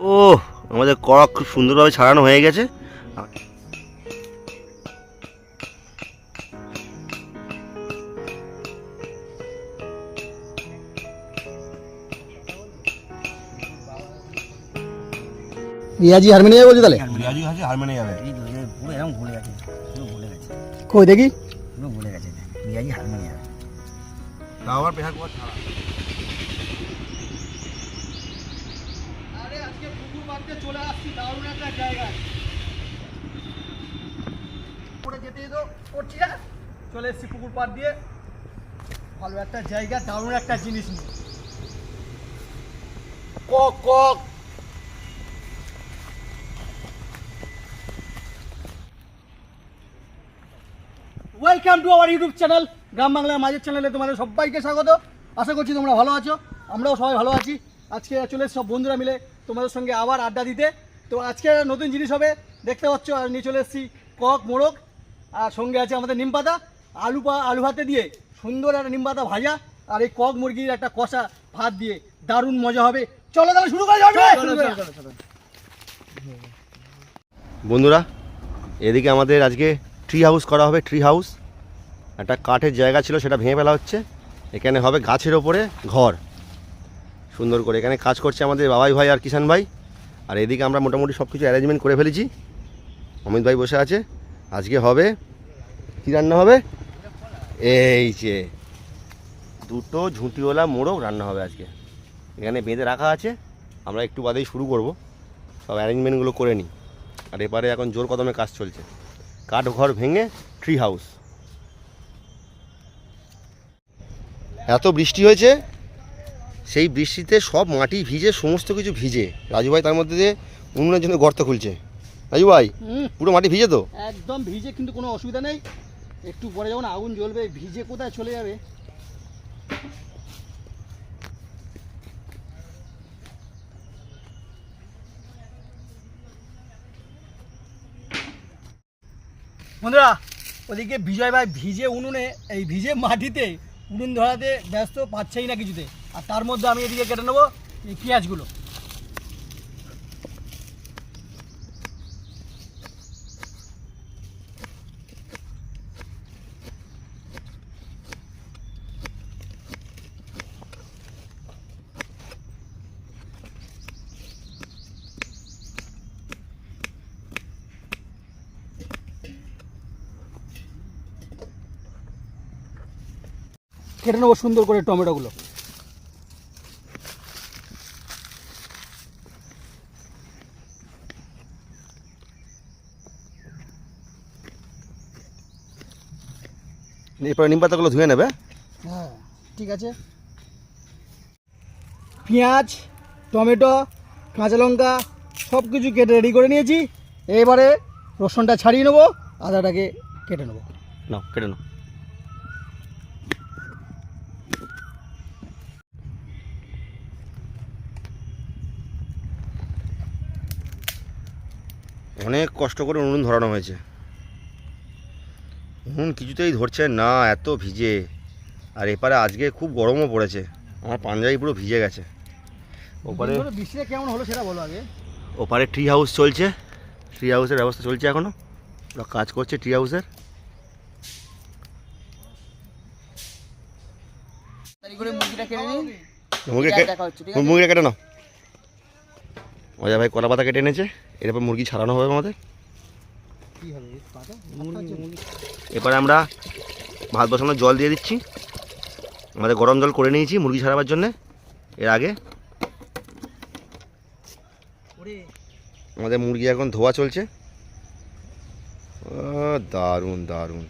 ও আমাদের কক খুব সুন্দরভাবে ছাড়ানো হয়ে গেছে। রিয়াজি হারমোনিয়াম বলছি তাহলে? রিয়াজি আছে হারমোনি যাবে এই পুরো এরকম ভুলে গেছে পুরো ভুলে গেছে। কই দেখি? পুরো ভুলে গেছে রিয়াজি হারমোনিয়াম। তাও আবার ছাড়া আরে আজকে পুকুর পাড়তে চলে আসছি, দারুণ একটা জায়গায়। যেতে না চলে এসছি পুকুর দিয়ে। ভালো একটা জায়গা, দারুণ একটা জিনিস নিয়ে। কক cock. Welcome to our YouTube channel গ্রাম বাংলার মাঝের চ্যানেলে তোমাদের সবাইকে স্বাগত। আশা করছি তোমরা ভালো আছো, আমরাও সবাই ভালো আছি। আজকে চলে সব বন্ধুরা মিলে তোমাদের সঙ্গে আবার আড্ডা দিতে। তো আজকে নতুন জিনিস হবে দেখতে পাচ্ছ আর নিয়ে চলে এসেছি কক মোড়ক আর সঙ্গে আছে আমাদের নিম পাতা। আলু পা আলু ভাতে দিয়ে সুন্দর একটা নিম পাতা ভাজা আর এই কক মুরগির একটা কষা ভাত দিয়ে দারুণ মজা হবে। চলো তাহলে শুরু করা যাবে বন্ধুরা এদিকে আমাদের আজকে ট্রি হাউস করা হবে ট্রি হাউস একটা কাঠের জায়গা ছিল সেটা ভেঙে ফেলা হচ্ছে। এখানে হবে গাছের ওপরে ঘর। সুন্দর করে। এখানে কাজ করছে আমাদের বাবাই ভাই আর কিষান ভাই। আর এদিকে আমরা মোটামুটি সব কিছু অ্যারেঞ্জমেন্ট করে ফেলেছি। অমিত ভাই বসে আছে। আজকে হবে, কী রান্না হবে? এই যে, দুটো ঝুঁটিওয়ালা মোড়ক রান্না হবে আজকে। এখানে বেঁধে রাখা আছে। আমরা একটু বাদেই শুরু করব। সব অ্যারেঞ্জমেন্টগুলো করে নিই। আর এপারে এখন জোর কদমে কাজ চলছে। কাঠ ঘর ভেঙে ট্রি হাউস এত বৃষ্টি হয়েছে সেই বৃষ্টিতে সব মাটি ভিজে সমস্ত কিছু ভিজে। রাজু ভাই তার মধ্যে দিয়ে উনুনের জন্য গর্ত খুলছে। রাজু ভাই পুরো মাটি ভিজে তো? একদম ভিজে কিন্তু কোনো অসুবিধা নেই। একটু পরে যখন আগুন জ্বলবে ভিজে কোথায় চলে যাবে? বন্ধুরা ওদিকে বিজয় ভাই ভিজে উনুনে এই ভিজে মাটিতে উনুন ধরাতে ব্যস্ত পাচ্ছেই না কিছুতে। আর তার মধ্যে আমি এদিকে কেটে নেব এই পেঁয়াজগুলো। কেটে নেব সুন্দর করে টমেটোগুলো। এরপরে নিম পাতাগুলো ধুয়ে নেবে? হ্যাঁ ঠিক আছে। পেঁয়াজ টমেটো কাঁচা লঙ্কা সব কিছু কেটে রেডি করে নিয়েছি। এবারে রসুনটা ছাড়িয়ে নেব আদাটাকে কেটে নেব। নাও কেটে নাও। অনেক কষ্ট করে উনুন ধরানো হয়েছে। উনুন কিছুতেই ধরছে না এত ভিজে। আর এপারে আজকে খুব গরমও পড়েছে। আমার পাঞ্জাবি পুরো ভিজে গেছে। ওপারে বৃষ্টিটা কেমন হলো সেটা বলো আগে। ওপারে ট্রি হাউস চলছে। ট্রি হাউসের ব্যবস্থা চলছে এখনও ওরা কাজ করছে ট্রি হাউসের? মুরগিটা কেটে নাও। মজা ভাই কলা পাতা কেটে এনেছে। এরপর মুরগি ছাড়ানো হবে আমাদের। কি হবে? পাতা? এরপরে আমরা ভাত বসানোর জল দিয়ে দিচ্ছি। আমাদের গরম জল করে নিয়েছি মুরগি ছাড়াবার জন্যে। এর আগে আমাদের মুরগি এখন ধোয়া চলছে। দারুণ দারুণ।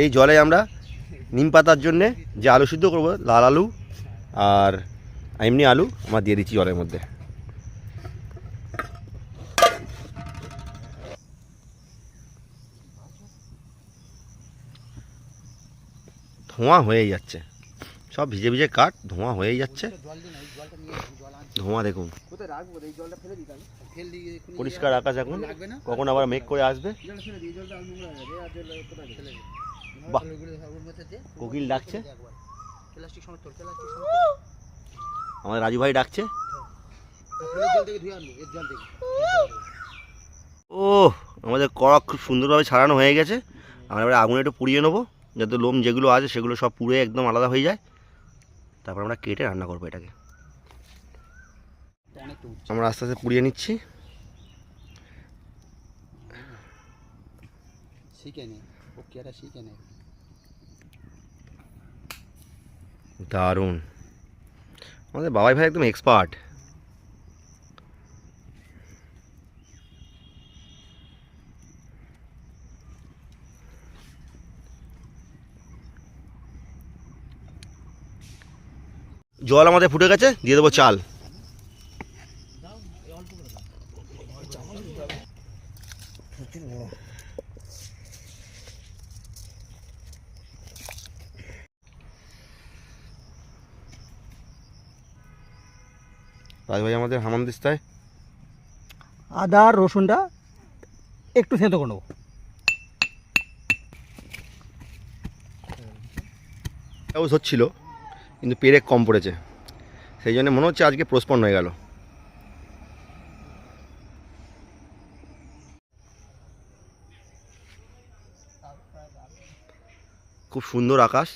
এই জলে আমরা নিম পাতার জন্যে যে আলু সিদ্ধ করব লাল আলু আর এমনি আলু আমার দিয়ে দিচ্ছি জলের মধ্যে। ধোঁয়া হয়েই যাচ্ছে। সব ভিজে ভিজে কাঠ, ধোঁয়া হয়েই যাচ্ছে। ধোঁয়া দেখুন। পরিষ্কার আকাশ এখন। কখন আবার মেঘ করে আসবে? হয়ে কোকিল ডাকছে। আমাদের রাজু ভাই ডাকছে। ও আমাদের কড়ক খুব সুন্দরভাবে ছাড়ানো হয়ে গেছে। আমরা এবার আগুনে একটু পুড়িয়ে নেব। যাতে লোম যেগুলো আছে সেগুলো সব পুড়ে একদম আলাদা হয়ে যায়। তারপর আমরা কেটে রান্না করব এটাকে। আমরা আস্তে আস্তে পুড়িয়ে নিচ্ছি। দারুণ। আমাদের বাবাই ভাই একদম এক্সপার্ট জল আমাদের ফুটে গেছে দিয়ে দেবো চাল রাজ ভাই আমাদের হামাম দিস্তায়? আদা আর রসুনটা একটু থেঁতো করে নেব। হাউস হচ্ছিল কিন্তু পেরেক কম পড়েছে। সেই জন্য মনে হচ্ছে আজকে প্রস্পন হয়ে গেল। খুব সুন্দর আকাশ।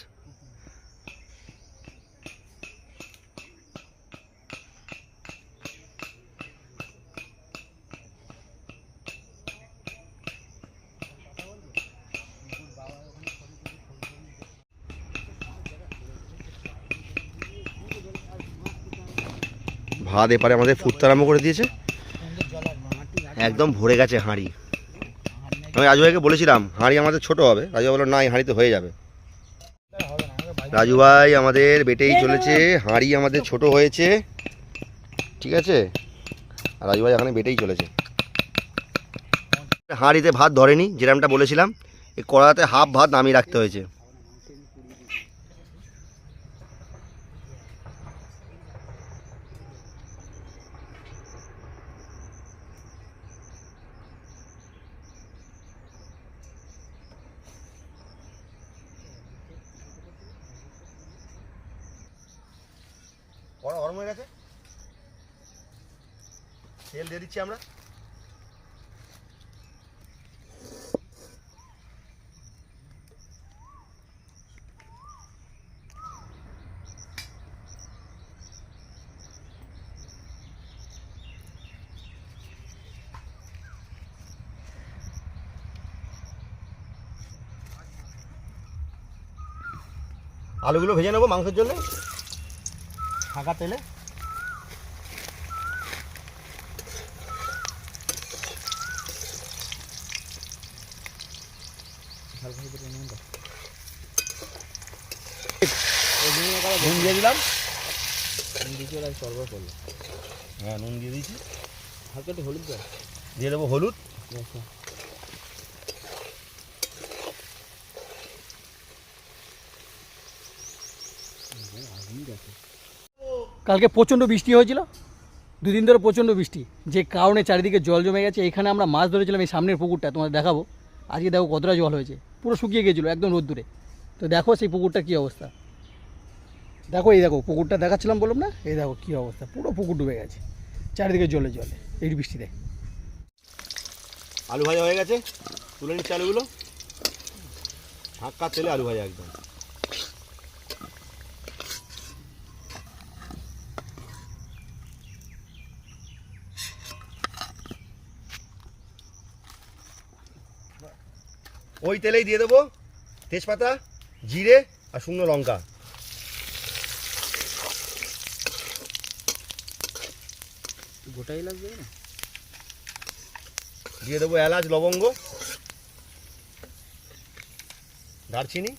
ভাত এপারে আমাদের ফুটতে আরম্ভ করে দিয়েছে। একদম ভরে গেছে হাঁড়ি। আমি রাজু ভাইকে বলেছিলাম, হাঁড়ি আমাদের ছোট হবে। রাজু বলল, না, এই হাঁড়িতে হয়ে যাবে। রাজু ভাই আমাদের বেটেই চলেছে, হাঁড়ি আমাদের ছোট হয়েছে। ঠিক আছে? আর রাজু ভাই এখানে বেটেই চলেছে। হাঁড়িতে ভাত ধরেনি যেরকমটা বলেছিলাম, এই কড়াতে হাফ ভাত নামিয়ে রাখতে হয়েছে। কড়া গরম হয়ে গেছে। তেল দিয়ে দিচ্ছি আমরা। আলুগুলো ভেজে নেব মাংসের জন্য। ফাঁকা তেলে। নুন দিয়ে দিলাম। নুন দ্বিতীয় রাত সরবরাহ করল হ্যাঁ নুন দিয়ে দিয়েছি। হালকা একটু হলুদ দিয়ে দেবো হলুদ। আচ্ছা। কালকে প্রচণ্ড বৃষ্টি হয়েছিল। দুদিন ধরে প্রচণ্ড বৃষ্টি। যে কারণে চারিদিকে জল জমে গেছে। এখানে আমরা মাছ ধরেছিলাম এই সামনের পুকুরটা, তোমাদের দেখাবো। আজকে দেখো কতটা জল হয়েছে। পুরো শুকিয়ে গিয়েছিল একদম রোদ্দুরে। তো দেখো সেই পুকুরটা কী অবস্থা। দেখো এই দেখো, পুকুরটা দেখাচ্ছিলাম বললাম না? এই দেখো কী অবস্থা। পুরো পুকুর ডুবে গেছে। চারিদিকে জলে জলে। এই বৃষ্টিতে আলু ভাজা হয়ে গেছে। তুলে নিচ্ছি আলুগুলো। হাক্কা তেলে আলু ভাজা একদম। ওই তেলেই দিয়ে দেবো তেজপাতা জিরে আর শুকনো লঙ্কা। গোটাই লাগবে না? দিয়ে দেবো এলাচ লবঙ্গ দারচিনি।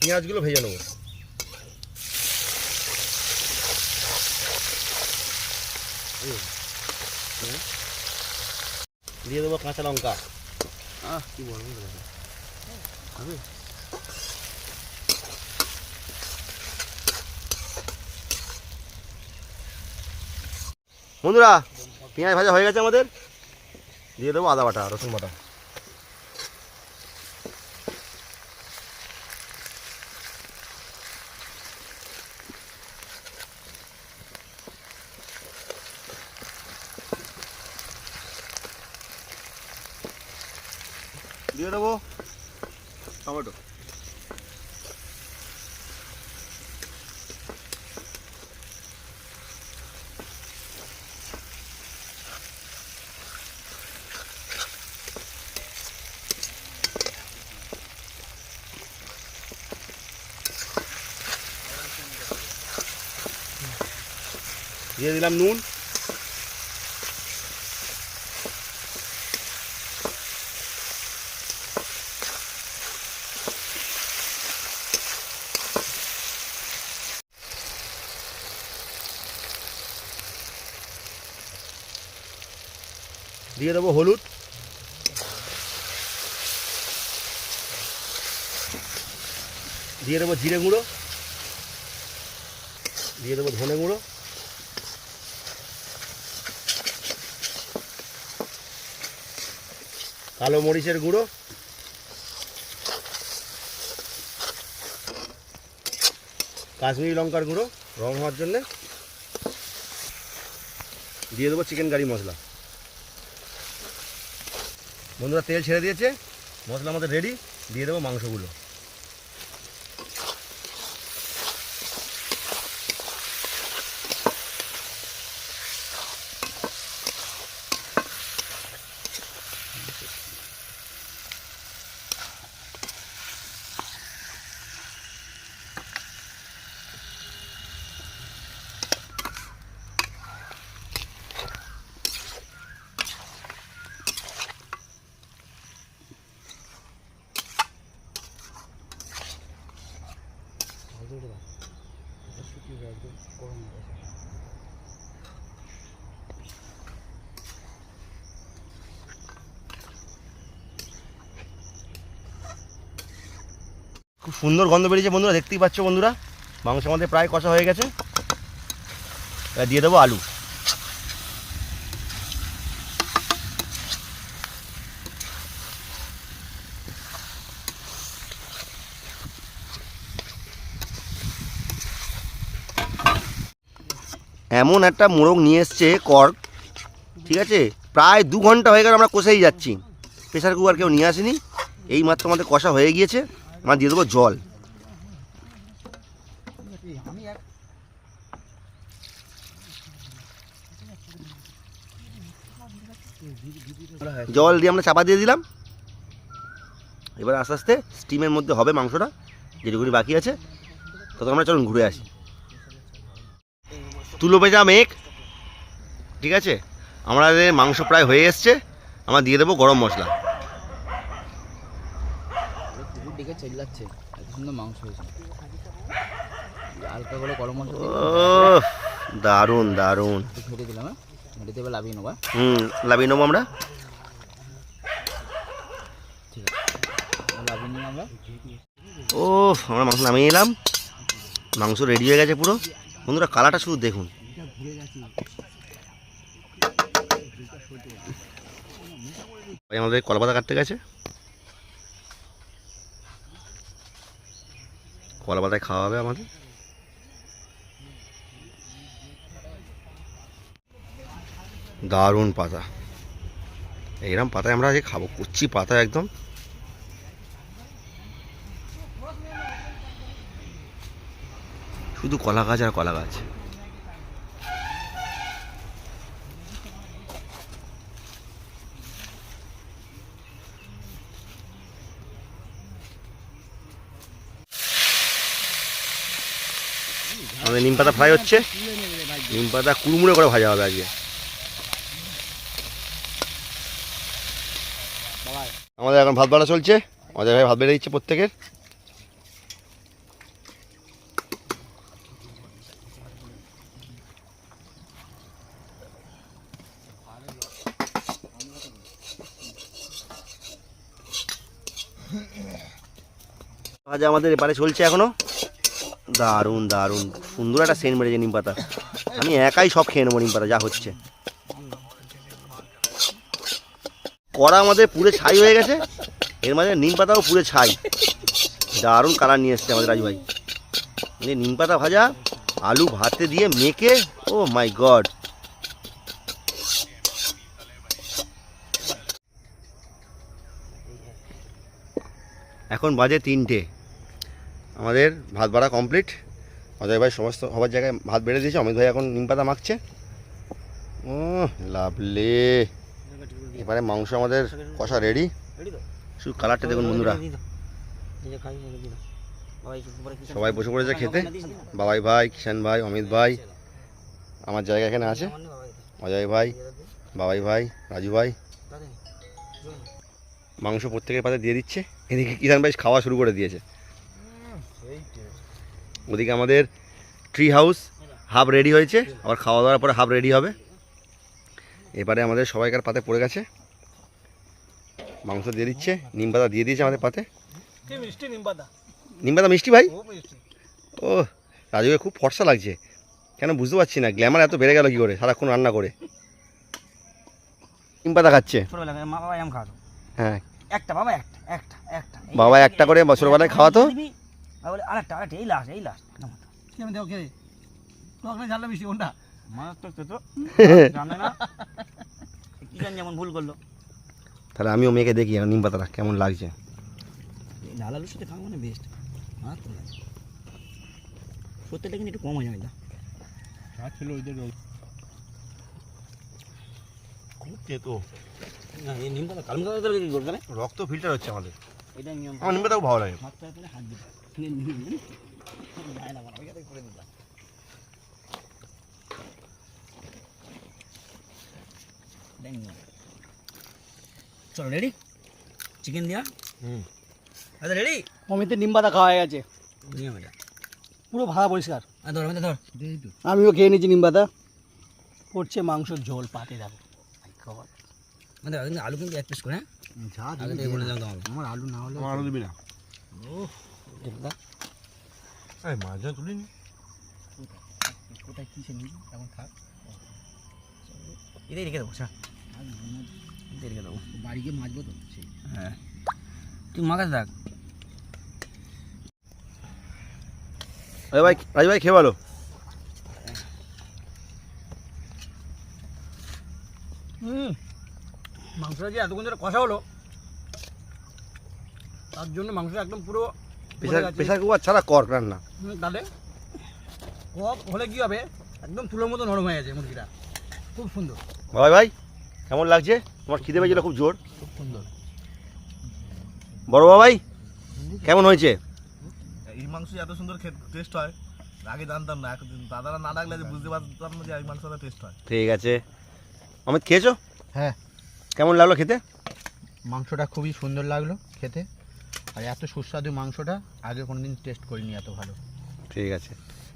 পেঁয়াজগুলো ভেজে নেব। নেব দিয়ে দেবো কাঁচা লঙ্কা। আহ, কি বলব হবে বন্ধুরা, পেঁয়াজ ভাজা হয়ে গেছে আমাদের। দিয়ে দেবো আদা বাটা, রসুন বাটা। দিয়ে দেবো টমেটো দিয়ে দিলাম নুন দিয়ে দেবো হলুদ। দিয়ে দেবো জিরে গুঁড়ো। দিয়ে দেবো ধনে গুঁড়ো। কালো মরিচের গুঁড়ো। কাশ্মীরি লঙ্কার গুঁড়ো রং হওয়ার জন্যে। দিয়ে দেবো চিকেন কারি মশলা। বন্ধুরা তেল ছেড়ে দিয়েছে মশলা আমাদের রেডি দিয়ে দেবো মাংসগুলো। খুব সুন্দর গন্ধ বেরিয়েছে বন্ধুরা, দেখতেই পাচ্ছ বন্ধুরা। মাংস আমাদের প্রায় কষা হয়ে গেছে। দিয়ে দেবো আলু। এমন একটা মোরগ নিয়ে এসছে কর্ক ঠিক আছে? প্রায় দু ঘণ্টা হয়ে গেল আমরা কষেই যাচ্ছি। প্রেশার কুকার কেউ নিয়ে আসেনি। এই মাত্র আমাদের কষা হয়ে গিয়েছে। আমরা দিয়ে দেবো জল। জল দিয়ে আমরা চাপা দিয়ে দিলাম। এবার আস্তে আস্তে স্টিমের মধ্যে হবে মাংসটা, যেটুকুনি বাকি আছে। তত আমরা চলুন ঘুরে আসি। তুলো ভেজা মেঘ ঠিক আছে? আমাদের মাংস প্রায় হয়ে এসছে। আমরা দিয়ে দেবো গরম মশলা। দিকে চেল্লাচ্ছে? এত সুন্দর মাংস হয়েছে। হালকা করে গরম মশলা দারুণ দারুণ। ফেটে দিলাম হ্যাঁ? ফেটে দেবে লাভিয়ে নেবা হুম লাভিয়ে নেব আমরা? ঠিক আছে লাভিয়ে নিয়ে আমরা। ও আমরা মাংস নামিয়ে এলাম মাংস রেডি হয়ে গেছে পুরো। বন্ধুরা কালারটা শুধু দেখুন। আমাদের কলা পাতা কাটতে গেছে। কলা পাতায় খাওয়া হবে আমাদের? দারুণ পাতা। এইরকম পাতায় আমরা আজকে খাব কুচি পাতা একদম। শুধু কলা গাছ আর কলা গাছ আমাদের নিম পাতা ফ্রাই হচ্ছে। নিম পাতা কুড়মুড়ে করে ভাজা হবে আজকে। আমাদের এখন ভাত বাড়া চলছে। আমাদের ভাই ভাত বেড়ে দিচ্ছে প্রত্যেকের। ভাজা আমাদের এপারে চলছে এখনও। দারুণ দারুণ। সুন্দর একটা সেন্ট মেরেছে নিম পাতা। আমি একাই সব খেয়ে নেব নিম পাতা, যা হচ্ছে। কড়া আমাদের পুরে ছাই হয়ে গেছে, এর মাঝে নিম পাতাও পুরে ছাই। দারুণ কালার নিয়ে এসছে আমাদের রাজু ভাই। নিম পাতা ভাজা, আলু ভাতে দিয়ে মেখে, ও মাই গড। এখন বাজে তিনটে। আমাদের ভাত ভাড়া কমপ্লিট। অজয় ভাই, সমস্ত সবার জায়গায় ভাত বেড়ে দিয়েছে। অমিত ভাই এখন নিম পাতা মাখছে। ও লাভলে। এবারে মাংস আমাদের কষা রেডি শুধু কালারটা দেখুন বন্ধুরা। সবাই বসে পড়েছে খেতে। বাবাই ভাই, কিষান ভাই, অমিত ভাই, আমার জায়গা এখানে আছে। অজয় ভাই, বাবাই ভাই, রাজু ভাই। মাংস প্রত্যেকের পাতে দিয়ে দিচ্ছে। এদিকে কিষান ভাই খাওয়া শুরু করে দিয়েছে। ওদিকে আমাদের ট্রি হাউস হাফ রেডি হয়েছে। আবার খাওয়া দাওয়ার পরে হাফ রেডি হবে। এবারে আমাদের সবাইকার পাতে পড়ে গেছে। মাংস দিয়ে দিচ্ছে নিম পাতা দিয়ে দিয়েছে আমাদের পাতে। কি মিষ্টি নিম পাতা? মিষ্টি ভাই? ও রাজুকে খুব ফর্সা লাগছে। কেন বুঝতে পারছি না গ্ল্যামার এত বেড়ে গেল কি করে? সারাক্ষণ রান্না করে। নিম পাতা খাচ্ছে। হ্যাঁ। একটা বাবা একটা একটা বাবা একটা করে ছোটোবেলায় খাওয়াতো। আর বলে আরেকটা আরেকটা এই লাস্ট এই লাস্ট কি আমি দেখো খেয়ে টক না ঝালটা মিষ্টি কোনটা? মারাত্মক তো তো জানে না। কি জানি যেমন ভুল করল। তাহলে আমিও মেয়েকে দেখি নিম পাতাটা কেমন লাগছে। লাল আলুর সাথে খাওয়া মানে বেস্ট মারাত্মক লাগে। সত্যিটা কিন্তু একটু কম হয়ে যাবে খুব তেতো। না এই নিম পাতা কালম কি করবে না রক্ত ফিল্টার হচ্ছে আমাদের। এটা নিয়ম। আমার নিম পাতাও ভালো লাগে। হাত পায়ে হাত দিবে চলো রেডি চিকেন দিয়া? হুম। আচ্ছা রেডি অমিতের নিম পাতা খাওয়া হয়ে গেছে। পুরো ভাড়া পরিষ্কার। ধর ধর আমিও খেয়ে নিয়েছি নিম পাতা। পড়ছে মাংসর ঝোল পাতে যাবে। আমাদের কিন্তু আলু কিন্তু এক পিস করে হ্যাঁ? বলে আমার আলু না হলে আলু দিবি না। এই মাছ তুলিনি কোথায় কি সে নিবি? এখন থাক। এটাই রেখে দেবো স্যার এটাই রেখে দেবো। বাড়ি গিয়ে মাছবো তো হ্যাঁ। তুই মাখাতে থাক ভাই রাজু ভাই খেয়ে বলো হুম। মাংসটা যে এতক্ষণ ধরে কষা হলো তার জন্য মাংসটা একদম পুরো প্রেশার প্রেশার কুকার ছাড়া কর রান্না। তাহলে কপ হলে কি হবে? একদম তুলোর মতো নরম হয়ে গেছে মুরগিটা। খুব সুন্দর। বাবাই ভাই কেমন লাগছে? তোমার খিদে পেয়েছিল খুব জোর। খুব সুন্দর। বড় বাবাই কেমন হয়েছে? এই মাংস এত সুন্দর টেস্ট হয় আগে জানতাম না। দাদারা না ডাকলে যে বুঝতে পারতাম না যে এই মাংসটা টেস্ট হয়। ঠিক আছে। অমিত খেয়েছো? হ্যাঁ। কেমন লাগল খেতে? মাংসটা খুবই সুন্দর লাগল খেতে। আর এত সুস্বাদু মাংসটা আগে কোনোদিন টেস্ট করিনি এত ভালো। ঠিক আছে।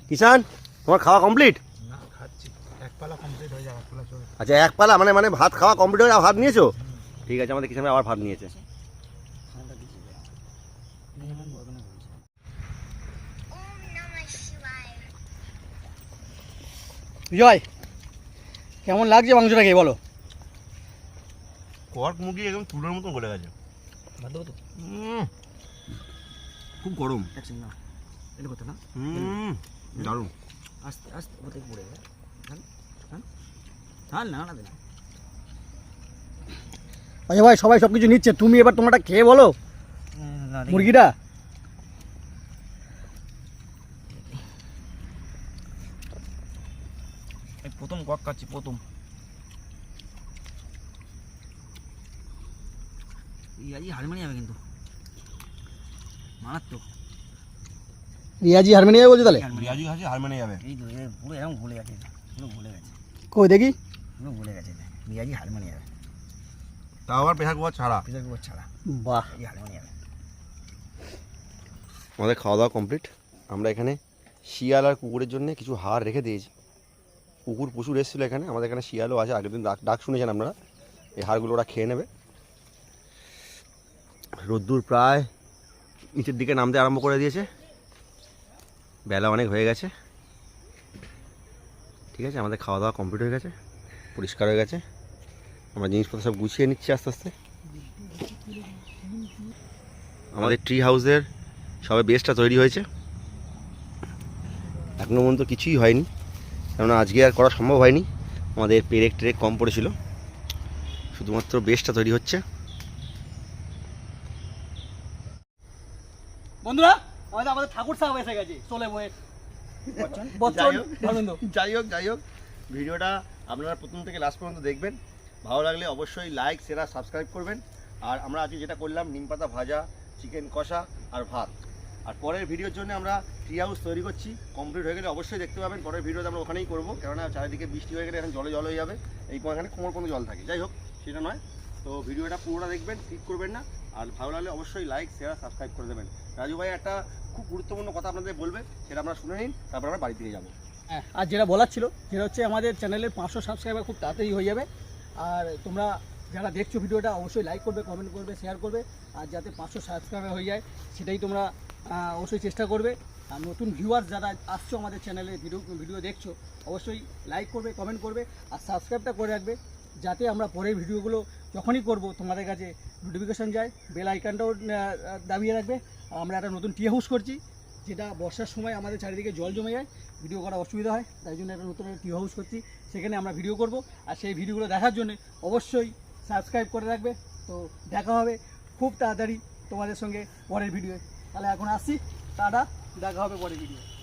কিষান তোমার খাওয়া কমপ্লিট না খাচ্ছি। এক পালা কমপ্লিট হয়ে যাবে এক পালা চলে আচ্ছা এক পালা মানে মানে ভাত খাওয়া কমপ্লিট হয়ে ভাত নিয়েছো? ঠিক আছে আমাদের কিষান আবার ভাত নিয়েছে। বিজয় কেমন লাগছে মাংসটা খেয়ে বলো? কর্ক মুরগি একদম তুলোর মতন গলে গেছে। ভাত দেবো তো? খুব গরম। এক সেকেন্ড না? এটা করতে না? হুম দারুণ। আস্তে আস্তে কোথায় পড়ে যাবে। না না আচ্ছা ভাই সবাই সব কিছু নিচ্ছে। তুমি এবার তোমারটা খেয়ে বলো। মুরগিটা? এই প্রথম কক খাচ্ছি প্রথম। আজই হারমানি যাবে কিন্তু। মারাত্মক। রিয়াজি হারমোনিয়াম বলছো তাহলে? পেঁয়াজি খাচ্ছি হার মেনে যাবে। এই তো পুরো এরকম ভুলে গেছে পুরো ভুলে গেছে। কই দেখি? পুরো ভুলে গেছে রিয়াজি হারমানি যাবে। তাও আবার কুকার ছাড়া? কুকুর ছাড়া। বাহ। এই হারমানি যাবে। আমাদের খাওয়া দাওয়া কমপ্লিট আমরা এখানে শিয়াল আর কুকুরের জন্য কিছু হাড় রেখে দিয়েছি। কুকুর প্রচুর এসেছিল এখানে। আমাদের এখানে শিয়ালও আছে। আগের দিন ডাক ডাক শুনেছেন আপনারা। এই হাড়গুলো ওরা খেয়ে নেবে। রোদ্দুর প্রায় নিচের দিকে নামতে আরম্ভ করে দিয়েছে। বেলা অনেক হয়ে গেছে। ঠিক আছে, আমাদের খাওয়া দাওয়া কমপ্লিট হয়ে গেছে, পরিষ্কার হয়ে গেছে। আমরা জিনিসপত্র সব গুছিয়ে নিচ্ছি আস্তে আস্তে। আমাদের ট্রি হাউসের সবে বেসটা তৈরি হয়েছে। এখনও পর্যন্ত কিছুই হয়নি, কেননা আজকে আর করা সম্ভব হয়নি। আমাদের পেরেক টেরেক কম পড়েছিল। শুধুমাত্র বেসটা তৈরি হচ্ছে। বন্ধুরা আমাদের আমাদের ঠাকুর সাহেব এসে গেছে। চলে বয়ে বচ্চন। যাই হোক। যাই হোক যাই হোক। ভিডিওটা আপনারা প্রথম থেকে লাস্ট পর্যন্ত দেখবেন। ভালো লাগলে অবশ্যই লাইক শেয়ার সাবস্ক্রাইব করবেন। আর আমরা আজকে যেটা করলাম নিম পাতা ভাজা চিকেন কষা আর ভাত। আর পরের ভিডিওর জন্য আমরা ট্রি হাউস তৈরি করছি। কমপ্লিট হয়ে গেলে অবশ্যই দেখতে পাবেন। পরের ভিডিওতে আমরা ওখানেই করব। কেননা চারিদিকে বৃষ্টি হয়ে গেলে এখন জলে জল হয়ে যাবে। এই এখানে কোমর কোনো জল থাকে। যাই হোক সেটা নয়। তো ভিডিওটা পুরোটা দেখবেন ঠিক করবেন না। আর ভালো লাগলে অবশ্যই লাইক শেয়ার সাবস্ক্রাইব করে দেবেন। রাজু ভাই একটা খুব গুরুত্বপূর্ণ কথা আপনাদের বলবে সেটা আপনারা শুনে নিন তারপর আমরা বাড়ি থেকে যাব। হ্যাঁ, আর যেটা বলার ছিল যেটা হচ্ছে আমাদের চ্যানেলের পাঁচশো সাবস্ক্রাইবার খুব তাড়াতাড়ি হয়ে যাবে। আর তোমরা যারা দেখছ ভিডিওটা অবশ্যই লাইক করবে কমেন্ট করবে শেয়ার করবে আর যাতে পাঁচশো সাবস্ক্রাইবার হয়ে যায় সেটাই তোমরা অবশ্যই চেষ্টা করবে। আর নতুন ভিউয়ার্স যারা আসছো আমাদের চ্যানেলে ভিডিও ভিডিও দেখছ অবশ্যই লাইক করবে কমেন্ট করবে আর সাবস্ক্রাইবটা করে রাখবে। যাতে আমরা পরের ভিডিওগুলো যখনই করব, তোমাদের কাছে নোটিফিকেশান যায় বেল আইকানটাও দাবিয়ে রাখবে। আর আমরা একটা নতুন টি হাউস করছি, যেটা বর্ষার সময় আমাদের চারিদিকে জল জমে যায় ভিডিও করা অসুবিধা হয়, তাই জন্য একটা নতুন টি হাউস করছি। সেখানে আমরা ভিডিও করব, আর সেই ভিডিওগুলো দেখার জন্য অবশ্যই সাবস্ক্রাইব করে রাখবে। তো দেখা হবে খুব তাড়াতাড়ি তোমাদের সঙ্গে পরের ভিডিও তাহলে এখন আসছি, টাটা, দেখা হবে পরের ভিডিও